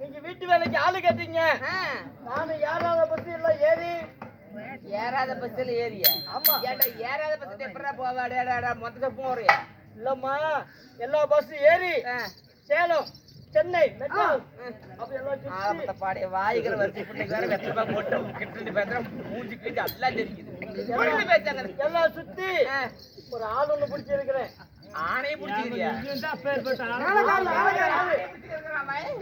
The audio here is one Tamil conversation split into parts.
நீங்க வீட்டு வேலைக்கு ஆளு கேட்டீங்க. ஆ, நானும் யாராவது பத்தி எல்லாம் ஏறி. ஏறாத பஸ்ல ஏறிய? ஆமா. ஏன்டா ஏறாத பஸ்ல எப்படா போவாடா மொத்தத்தை போறியா இல்லம்மா எல்லா பஸ்ஸும் ஏறி. சேலம் சென்னை பாடைய வாய்கள் வருது வெத்தமா போட்டு கிட்டு பேசுற மூஞ்சி கிட்டு எல்லாம் தெரியுது. எல்லாம் சுத்தி. ஒரு ஆள் ஒண்ணு பிடிச்சிருக்கிறேன். ஆணையை பிடிச்சிக்கிறியா?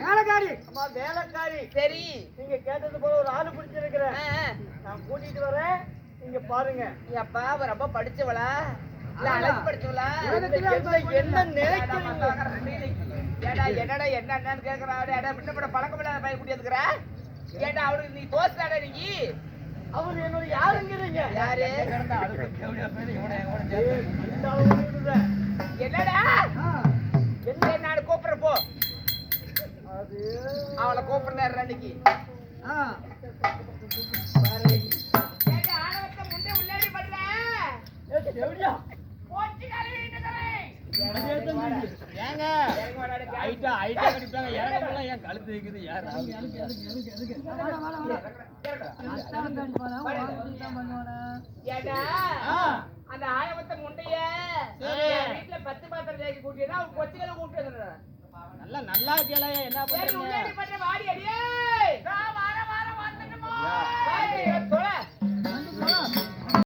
வேலைக்காரி அம்மா வேலைக்காரி சரி. நீங்க கேட்டது போல ஒரு ஆளு பிடிச்சிருக்கிறேன். நான் கூட்டிட்டு வரேன். நீங்க பாருங்க. எப்பா அவ ரொம்ப படிச்சவளா? இல்ல அழகு படிச்சவளா? என்ன என்ன நினைக்கிறீங்க? என்னடா என்ன என்னன்னு கேக்குறா ஏடா முன்ன கூட பழக்கம் இல்லாத பையன் கூட்டி வந்துக்கிற? ஏடா அவனுக்கு நீ தோஸ்தாடா நீ? அவர் என்னோட யாருங்கிறீங்க? யாரு? அவளை கூப்பிடுறாரு அன்னைக்கு. ஏங்க. ஐட்டா ஐட்டா கடிப்பாங்க. இறங்கலாம் ஏன் கழுத்து வைக்குது? யார் ஏடா ஆ. அந்த ஆயவத்த முண்டைய வீட்டுல பத்து பாத்திரம் கூட்டினா அவன் கொச்சுகளை கூட்டி வந்துடுறேன். நல்லா நல்லா கேள என்ன பண்றீங்க